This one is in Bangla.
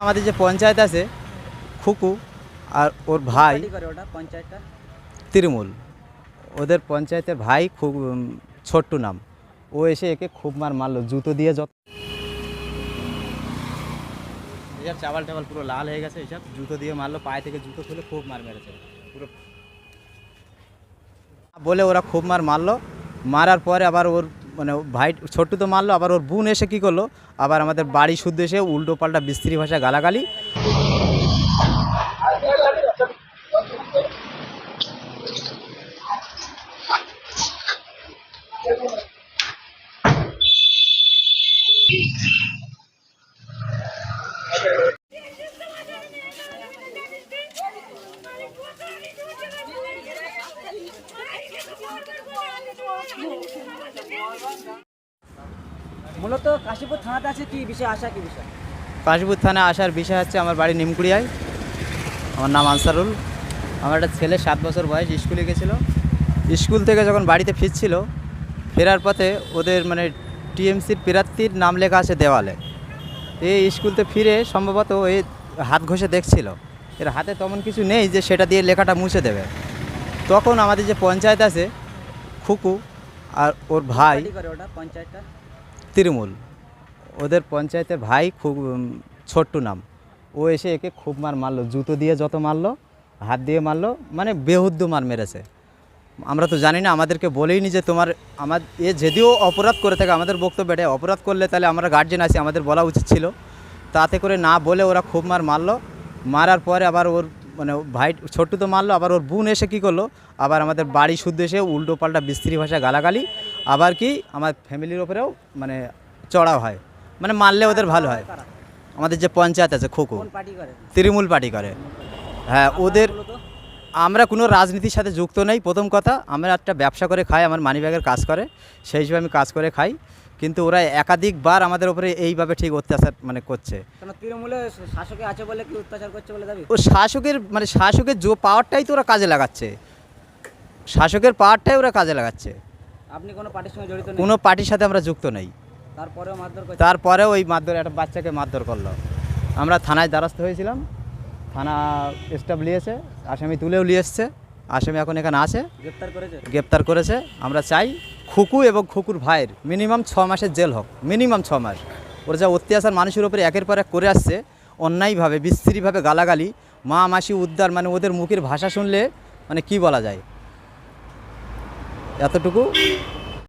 আমাদের যে পঞ্চায়েত আছে খুকু আর ওর ভাই ওটা পঞ্চায়েতটা? তৃণমূল। ওদের পঞ্চায়েতের ভাই খুব ছোট্টু নাম। ও এসে একে খুব মার মারলো জুতো দিয়ে যত এসব চাওয়াল টাওয়াল পুরো লাল হয়ে গেছে এসব জুতো দিয়ে মারলো পায়ে থেকে জুতো খুলে খুব মার মেরেছে। পুরো বলে ওরা খুব মার মারলো। মারার পরে আবার ওর মানে ভাই ছোট্ট তো মারলো, আবার ওর বোন এসে কী করল? আবার আমাদের বাড়ি শুদ্ধ এসে উল্টো পাল্টা বিস্ত্রি ভাষা গালাগালি। মূলত কাশীপুর থানাতে আছে কি বিষয় আসা কি বিষয়? কাশীপুর থানায় আসার বিষয় হচ্ছে আমার বাড়ি নিমকুড়িয়ায়। আমার নাম আনসারুল। আমার একটা ছেলে সাত বছর বয়স, স্কুলে গেছিল। স্কুল থেকে যখন বাড়িতে ফিরছিল, ফেরার পথে ওদের মানে টিএমসির প্রার্থীর নাম লেখা আছে দেওয়ালে। এই স্কুলতে ফিরে সম্ভবত ওই হাত ঘষে দেখছিল। এর হাতে তেমন কিছু নেই যে সেটা দিয়ে লেখাটা মুছে দেবে। তখন আমাদের যে পঞ্চায়েত আছে, খুকু আর ওর ভাই তৃণমূল। ওদের পঞ্চায়েতের ভাই খুব ছোট্টু নাম। ও এসে একে খুব মার মারলো জুতো দিয়ে যত মারলো হাত দিয়ে মারলো মানে বেহুদ্দু মার মেরেছে। আমরা তো জানি না আমাদেরকে বলেইনি যে তোমার আমার এ যদিও অপরাধ করে থাকে আমাদের বক্তব্য এটা অপরাধ করলে তাহলে আমরা গার্জেন আছি আমাদের বলা উচিত ছিল। তাতে করে না বলে ওরা খুব মার মারলো। মারার পরে আবার ওর মানে ভাই ছোট্টু তো মারলো আবার ওর বোন এসে কী করল? আবার আমাদের বাড়ি শুদ্ধ এসে উল্টো পাল্টা বিস্ত্রি ভাষা গালাগালি আবার কি আমার ফ্যামিলির ওপরেও মানে চড়াও হয়। মানে মারলে ওদের ভালো হয়। আমাদের যে পঞ্চায়েত আছে খোকো করে? তৃণমূল পার্টি করে। হ্যাঁ ওদের আমরা কোনো রাজনীতির সাথে যুক্ত নেই প্রথম কথা আমরা একটা ব্যবসা করে খাই আমার মানিব্যাগের কাজ করে সেই হিসেবে আমি কাজ করে খাই। কিন্তু ওরা একাধিকবার আমাদের উপরে এইভাবে ঠিক অত্যাচার মানে করছে। তৃণমূলে শাসকে আছে বলে কি অত্যাচার করছে বলে দাবি? ও শাসকের মানে শাসকের জো পাওয়ারটাই তো ওরা কাজে লাগাচ্ছে। শাসকের পাওয়ারটাই ওরা কাজে লাগাচ্ছে। আপনি কোনো পার্টির সঙ্গে জড়িত কোনো পার্টির সাথে আমরা যুক্ত নেই। তারপরেও মারধর করছে? তারপরে ওই মারধর একটা বাচ্চাকে মারধর করল। আমরা থানায় দ্বারস্থ হয়েছিলাম। থানা স্টাফ নিয়েছে। আসামি তুলেও নিয়ে এসছে। আসামি এখন এখানে আছে। গ্রেপ্তার করেছে? গ্রেপ্তার করেছে। আমরা চাই খুকু এবং খুকুর ভাইয়ের মিনিমাম ছ মাসের জেল হোক, মিনিমাম ছ মাস। ওরা যা অত্যাচার মানুষের উপরে একের পর এক করে আসছে, অন্যায়ভাবে, বিস্তৃতভাবে গালাগালি, মা, মাসি, উদ্ধার মানে ওদের মুখের ভাষা শুনলে মানে কি বলা যায়? এতটুকু।